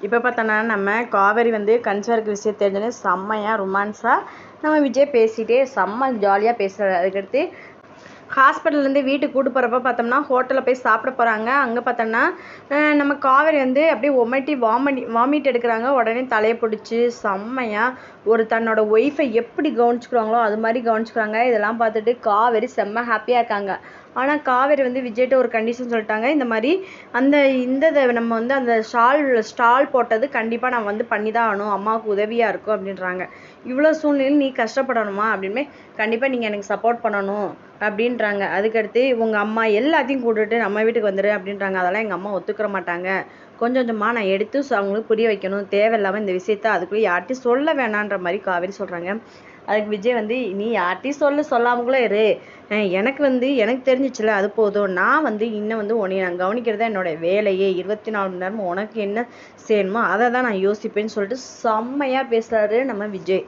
இப்போ பார்த்தோன்னா நம்ம காவேரி வந்து கன்சீவாக விஷயம் தெரிஞ்சோடனே செம்மையாக ரொமான்ஸாக நம்ம விஜய் பேசிகிட்டே செம்ம ஜாலியாக பேசுகிறாரு அதுக்கடுத்து ஹாஸ்பிட்டல்லேருந்து வீட்டுக்கு கூட்டு போகிறப்ப பார்த்தோம்னா ஹோட்டலில் போய் சாப்பிட போகிறாங்க அங்கே பார்த்தோம்னா நம்ம காவேரி வந்து அப்படியே ஒமட்டி வாமி வாமிட் எடுக்கிறாங்க. உடனே தலையை பிடிச்சி செம்மையாக ஒரு தன்னோட ஒய்ஃபை எப்படி கவனிச்சுக்கிறாங்களோ அது மாதிரி கவனிச்சுக்கிறாங்க. இதெல்லாம் பார்த்துட்டு காவேரி செம்ம ஹாப்பியாக இருக்காங்க. ஆனால் காவேரி வந்து விஜய்கிட்ட ஒரு கண்டிஷன் சொல்லிட்டாங்க. இந்த மாதிரி அந்த இந்த நம்ம வந்து அந்த ஸ்டால் ஸ்டால் போட்டது கண்டிப்பாக நான் வந்து பண்ணி தான் ஆகணும். அம்மாவுக்கு உதவியாக இருக்கும் அப்படின்றாங்க. இவ்வளோ சூழ்நிலையில் நீ கஷ்டப்படணுமா அப்படின்னு கண்டிப்பாக நீங்கள் எனக்கு சப்போர்ட் பண்ணணும். அப்படின்றாங்க. அதுக்கடுத்து உங்கள் அம்மா எல்லாத்தையும் கூட்டுட்டு நம்ம வீட்டுக்கு வந்துடு அப்படின்றாங்க. அதெல்லாம் எங்கள் அம்மா ஒத்துக்கிற மாட்டாங்க. கொஞ்சம் கொஞ்சமாக நான் எடுத்து அவங்களுக்கு புரிய வைக்கணும். தேவையில்லாமல் இந்த விஷயத்த அதுக்குள்ளே யார்கிட்டையும் சொல்ல வேணான்ற மாதிரி காவேரி சொல்கிறாங்க அதுக்கு விஜய் வந்து நீ யார்கிட்டையும் சொல்ல சொல்லாம கூட இரு. அஹ் எனக்கு வந்து எனக்கு தெரிஞ்சிச்சுல அது போதும். நான் வந்து இன்னும் வந்து உன்னை நான் கவனிக்கிறது என்னோட வேலையே. இருபத்தி நாலு மணி நேரமும் உனக்கு என்ன செய்யணுமோ அதை தான் நான் யோசிப்பேன்னு சொல்லிட்டு செம்மையாக பேசுகிறாரு நம்ம விஜய்.